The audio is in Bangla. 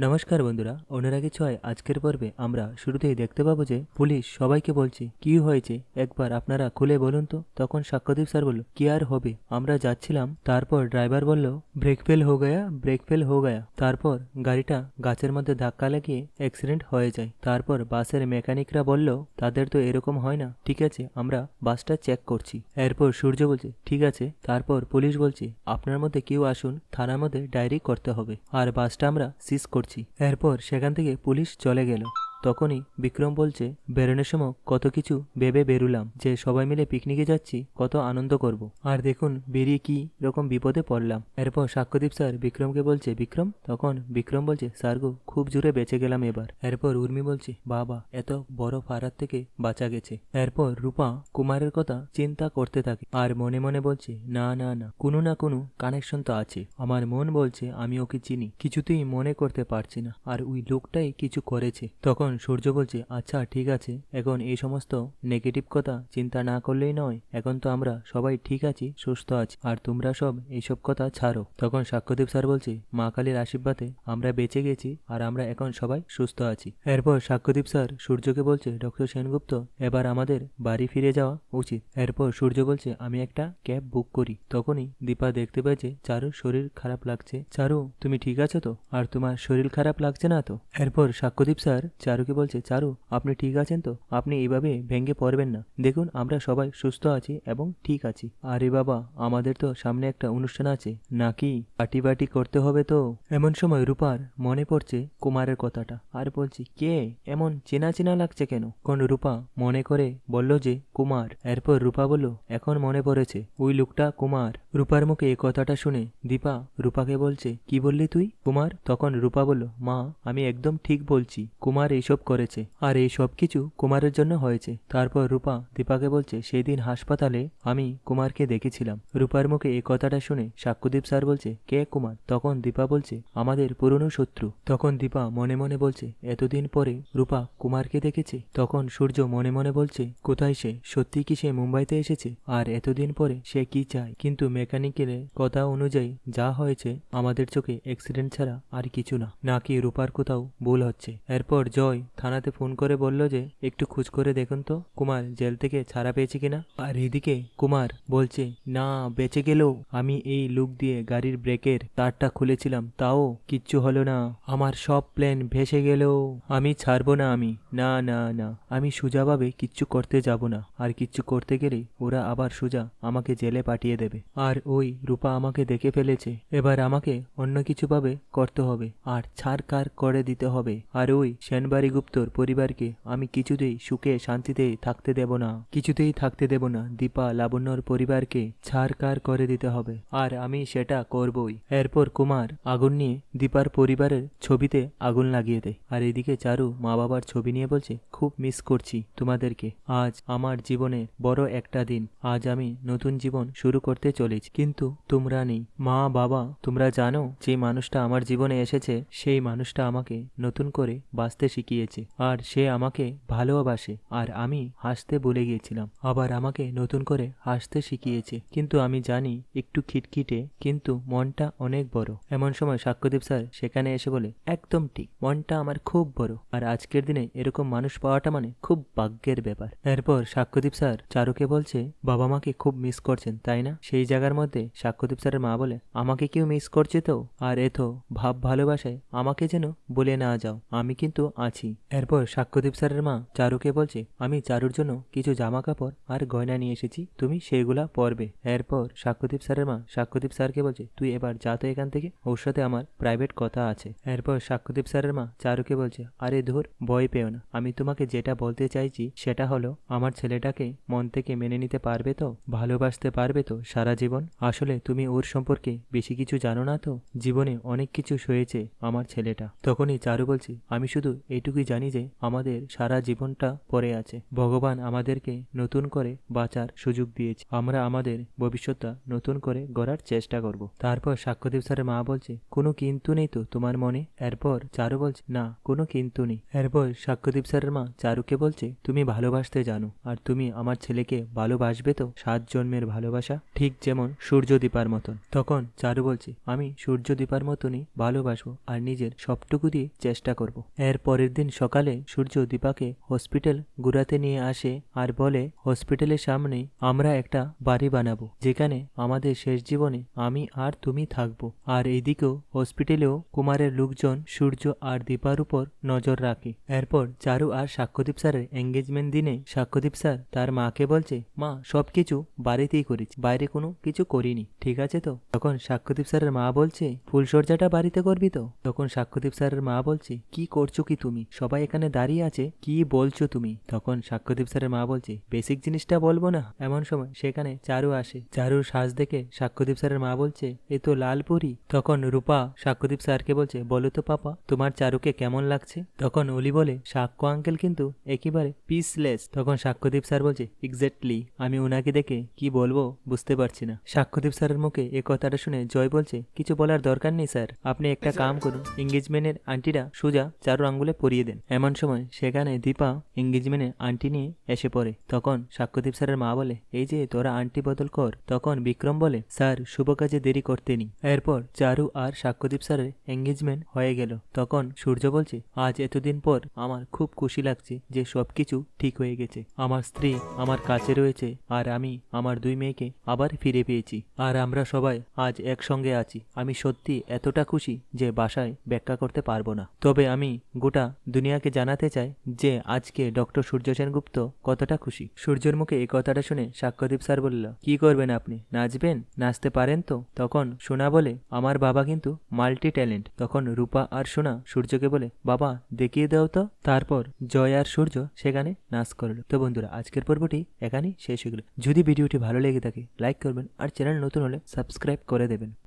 নমস্কার বন্ধুরা অনুরাগী ছয়, আজকের পর্বে আমরা শুরুতেই দেখতে পাবো যে পুলিশ সবাইকে বলছে, কি হয়েছে? একবার আপনারা খুলে বলুন তো। তখন সাক্ষ্যদীপ স্যার বলল, কি আর হবে? আমরা যাচ্ছিলাম, তারপর ড্রাইভার বলল, ব্রেক ফেল হো গয়া, ব্রেক ফেল হো গয়া। তারপর গাড়িটা গাছের মধ্যে ধাক্কা লাগিয়ে অ্যাক্সিডেন্ট হয়ে যায়। তারপর বাসের মেকানিকরা বলল, তাদের তো এরকম হয় না। ঠিক আছে, আমরা বাসটা চেক করছি। এরপর সূর্য বলছে, ঠিক আছে। তারপর পুলিশ বলছে, আপনার মধ্যে কেউ আসুন, থানার মধ্যে ডায়েরি করতে হবে। আর বাসটা আমরা সিজ করছি। এরপর সেখান থেকে পুলিশ চলে গেল। তখনই বিক্রম বলছে, বেরোনোর সময় কত কিছু ভেবে বেরুলাম। যে সবাই মিলে পিকনিকে যাচ্ছি, কত আনন্দ করব। আর দেখুন, বেরিয়ে কি রকম বিপদে পড়লাম। এরপর সাক্ষ্যদীপ স্যার বিক্রমকে বলছে, বিক্রম? তখন বিক্রম বলছে, স্যার গো, খুব জোরে বেঁচে গেলাম এবার। এরপর উর্মি বলছে, বাবা, এত বড় ফারার থেকে বাঁচা গেছে। এরপর রূপা কুমারের কথা চিন্তা করতে থাকে আর মনে মনে বলছে, না না না, কোনো না কোনো কানেকশন তো আছে। আমার মন বলছে আমি ওকে চিনি, কিছুতেই মনে করতে পারছি না। আর ওই লোকটাই কিছু করেছে। তখন সূর্য বলছে আচ্ছা ঠিক আছে। এখন এই সমস্ত নেগেটিভ কথা চিন্তা না করলেই নয়। এখন তো আমরা সবাই ঠিক আছি, সুস্থ আছি। আর তোমরা সব এইসব কথা ছাড়ো। তখন সাক্ষ্যদেব স্যার বলছে, মা কালীর আশীর্বাদে আমরা বেঁচে গেছি আর আমরা এখন সবাই সুস্থ আছি। এরপর সাক্ষ্যদীপ স্যার সূর্যকে বলছে, ডক্টর সেনগুপ্ত, এবার আমাদের বাড়ি ফিরে যাওয়া উচিত। এরপর সূর্য বলছে, আমি একটা ক্যাব বুক করি। তখনই দীপা দেখতে পায় যে চারুর শরীর খারাপ লাগছে। চারু, তুমি ঠিক আছো তো? আর তোমার শরীর খারাপ লাগছে না তো? এরপর সাক্ষ্যদীপ স্যার চারুকে বলছে, চারু, আপনি ঠিক আছেন তো? আপনি এইভাবে ভেঙে পড়বেন না। দেখুন, আমরা সবাই সুস্থ আছি এবং ঠিক আছি। আরে বাবা, আমাদের তো সামনে একটা অনুষ্ঠান আছে। নাকি পার্টি বাটি করতে হবে তো? এমন সময় রূপার মনে পড়ছে কুমারের কথাটা। আর বলছি, কে? এমন চেনা চেনা লাগছে কেন? কোন রূপা মনে করে বলল যে, কুমার। এরপর রূপা বলল, এখন মনে পড়েছে, ওই লোকটা কুমার। রূপার মুখে এ কথাটা শুনে দীপা রূপাকে বলছে, কি বললি তুই? কুমার তখন রূপা বলল, মা, আমি একদম ঠিক বলছি। কুমার এইসব করেছে আর এই সব কিছু কুমারের জন্য হয়েছে। তারপর রূপা দীপাকে বলছে, সেই দিন হাসপাতালে আমি কুমারকে দেখেছিলাম। রূপার মুখে এই কথাটা শুনে সাক্ষ্যদীপ স্যার বলছে, কে কুমার? তখন দীপা বলছে, আমাদের পুরনো শত্রু। তখন দীপা মনে মনে বলছে, এতদিন পরে রূপা কুমারকে দেখেছে? তখন সূর্য মনে মনে বলছে, কোথায় সে? সত্যি কি সে মুম্বাইতে এসেছে? আর এতদিন পরে সে কি চায়? কিন্তু মেকানিকের কথা অনুযায়ী যা হয়েছে, আমাদের চোখে অ্যাক্সিডেন্ট ছাড়া আর কিছু না। নাকি রূপার কোথাও ভুল হচ্ছে? এরপর জয় থানাতে ফোন করে বলল যে, একটু খোঁজ করে দেখুন তো, কুমার জেল থেকে ছাড়া পেয়েছে কিনা? আর এদিকে কুমার বলছে, না, বেঁচে গেলেও আমি এই লুক দিয়ে গাড়ির ব্রেকের তারটা খুলেছিলাম, তাও কিচ্ছু হলো না। আমার সব প্ল্যান ভেসে গেলেও আমি ছাড়বো না আমি। না না না। আমি সোজাভাবে কিচ্ছু করতে যাব না। আর কিচ্ছু করতে গেলে ওরা আবার সোজা আমাকে জেলে পাঠিয়ে দেবে। আর ওই রূপা আমাকে দেখে ফেলেছে। এবার আমাকে অন্য কিছুভাবে করতে হবে। আর ছাড় কার করে দিতে হবে? আর ওই সেনবাড়ি গুপ্তর পরিবারকে আমি কিছুতেই সুখে শান্তিতে থাকতে দেব না। কিছুতেই থাকতে দেব না। দীপা লাবণ্যর পরিবারকে ছাড় কার দিতে হবে। আর আমি সেটা করবই। এরপর কুমার আগুন নিয়ে দীপার পরিবারের ছবিতে আগুন লাগিয়ে দেয়। আর এদিকে চারু মা বাবার ছবি নিয়ে বলছে, খুব মিস করছি তোমাদেরকে। আজ আমার জীবনের বড় একটা দিন। আজ আমি নতুন জীবন শুরু করতে চলেছি। কিন্তু তোমরা নেই। মা বাবা তোমরা জানো, যে মানুষটা আমার জীবনে এসেছে, সেই মানুষটা আমাকে নতুন করে বাঁচতে শিখিয়েছে আর সে আমাকে ভালোবাসে, আর আমি হাসতে বলে গিয়েছিলাম। আবার আমাকে নতুন করে হাসতে শিখিয়েছে। কিন্তু আমি জানি, একটু খিটখিটে, কিন্তু মনটা অনেক বড়। এমন সময় সাক্ষ্যদীপ স্যার সেখানে এসে বলে, একদম ঠিক, মনটা আমার খুব বড়। আর আজকের দিনে এরকম মানুষ পাওয়াটা মানে খুব ভাগ্যের ব্যাপার। এরপর সাক্ষ্যদীপ স্যার চারুকে বলছে, বাবা মাকে খুব মিস করছেন, তাই না? সেই জায়গার মধ্যে সাক্ষ্যদীপ স্যারের মা বলে, আমাকে কেউ মিস করছে তো? আর এত ভাব ভালোবাসায় আমাকে যেন বলে না যাও। আমি কিন্তু আছি এরপর সাক্ষ্যদীপ স্যারের মা চারুকে বলছে, আমি চারুর জন্য কিছু জামা কাপড় আর গয়না নিয়ে এসেছি, তুমি সেগুলা পরবে। এরপর সাক্ষ্যদীপ স্যারের মা সাক্ষ্যদীপ স্যারকে বলছে, তুই এবার যা তো এখান থেকে, ওর সাথে আমার প্রাইভেট কথা আছে। এরপর সাক্ষ্যদীপ স্যারের মা চারুকে বলছে, আরে ধুর, ভয় পেও না। আমি তোমাকে যেটা বলতে চাইছি সেটা হলো, আমার ছেলেটাকে মন থেকে মেনে নিতে পারবে তো? ভালোবাসতে পারবে তো সারা জীবন? আসলে তুমি ওর সম্পর্কে বেশি কিছু জানো না তো? জীবনে অনেক কিছু সয়েছে আমার ছেলেটা। তখনই চারু বলছে, আমি শুধু এইটুকু এইটুকুই জানি যে আমাদের সারা জীবনটা পড়ে আছে। ভগবান আমাদেরকে নতুন করে বাঁচার সুযোগ দিয়েছে। আমরা আমাদের ভবিষ্যৎটা নতুন করে গড়ার চেষ্টা করব। তারপর সাক্ষ্যদেব স্যারের মা বলছে, কোনো কিন্তু নেই তো তোমার মনে? এরপর চারু বলছে, না, কোনো কিন্তু নেই। এরপর সাক্ষ্যদীপ স্যারের মা চারুকে বলছে, তুমি ভালোবাসতে জানো আর তুমি আমার ছেলেকে ভালোবাসবে তো সাত জন্মের ভালোবাসা? ঠিক যেমন সূর্যদীপার মতন। তখন চারু বলছে, আমি সূর্যদীপার মতনই ভালোবাসবো আর নিজের সবটুকু দিয়ে চেষ্টা করব। এর পরের দিন সকালে সূর্য দীপাকে হসপিটাল ঘুরাতে নিয়ে আসে আর বলে, হসপিটালের সামনে আমরা একটা বাড়ি বানাবো, যেখানে আমাদের শেষ জীবনে আমি আর তুমি থাকব। আর এইদিকেও হসপিটালেও কুমারের লোকজন সূর্য আর দীপার উপর নজর রাখে। এরপর চারু আর সাক্ষ্যদীপ স্যারের এঙ্গেজমেন্ট দিনে সাক্ষ্যদীপ স্যার তার মাকে বলছে, মা, সবকিছু বাড়িতেই করেছি, বাইরে কোনো কিছু করিনি, ঠিক আছে তো? তখন সাক্ষ্যদীপ স্যারের মা বলছে ফুলসজ্জাটা বাড়িতে করবি তো? তখন সাক্ষ্যদীপ স্যারের মা বলছে, কি করছ কি তুমি? সবাই এখানে দাঁড়িয়ে আছে কি বলছো তুমি? তখন সাক্ষ্যদীপ স্যারের মা বলছে বেসিক জিনিসটা বলব না। এমন সময় সেখানে চারু আসে। চারুর সাজ দেখে সাক্ষ্যদীপ স্যারের মা বলছে এ তো লালপুরি তখন রূপা সাক্ষ্যদীপ স্যারকে বলছে বলো তো পাপা তোমার চারুকে কেমন লাগছে? তখন অলি বলে সাক্ষ্য আঙ্কেল কিন্তু একেবারে পিসলেস। তখন সাক্ষ্যদীপ স্যার বলছে এক্স্যাক্টলি আমি ওনাকে দেখে কি বলব বুঝতে পারছি না। সাক্ষ্যদীপ স্যারের মুখে এ কথাটা শুনে জয় বলছে কিছু বলার দরকার নেই স্যার। আপনি একটা কাম করুন এঙ্গেজমেন্টের আন্টিরা সোজা চারু আঙ্গুলে পরিয়ে দেন। এমন সময় সেখানে দীপা এঙ্গেজমেন্টের আন্টি নিয়ে এসে পড়ে। তখন সাক্ষ্যদীপ স্যারের মা বলে, এই যে তোরা আন্টি বদল কর। তখন বিক্রম বলে, স্যার, শুভ কাজে দেরি করতে নি। এরপর চারু আর সাক্ষ্যদীপ স্যারের এঙ্গেজমেন্ট হয়ে গেল। তখন সূর্য বলছে, আজ এতদিন পর আমার খুব খুশি লাগছে যে সবকিছু ঠিক হয়ে গেছে। আমার স্ত্রী আমার কাছে রয়েছে আর আমি আমার দুই মেয়েকে আবার ফিরে পেয়েছি। আর আমরা সবাই আজ একসঙ্গে আছি। আমি সত্যি এতটা খুশি যে বাসায় ব্যাখ্যা করতে পারব না। তবে আমি গোটা দুনিয়াকে জানাতে চায় যে, আজকে ডক্টর সূর্য সেনগুপ্ত কতটা খুশি। সূর্যের মুখে এই কথাটা শুনে সাক্ষ্যদীপ স্যার বলল, কি করবেন আপনি? নাচবেন? নাচতে পারেন তো? তখন সোনা বলে, আমার বাবা কিন্তু মাল্টি ট্যালেন্ট তখন রূপা আর সোনা সূর্যকে বলে, বাবা, দেখিয়ে দাও তো। তারপর জয় আর সূর্য সেখানে নাচ করল। তো বন্ধুরা, আজকের পর্বটি এখানেই শেষ হয়ে গেল। যদি ভিডিওটি ভালো লেগে থাকে, লাইক করবেন আর চ্যানেল নতুন হলে সাবস্ক্রাইব করে দেবেন।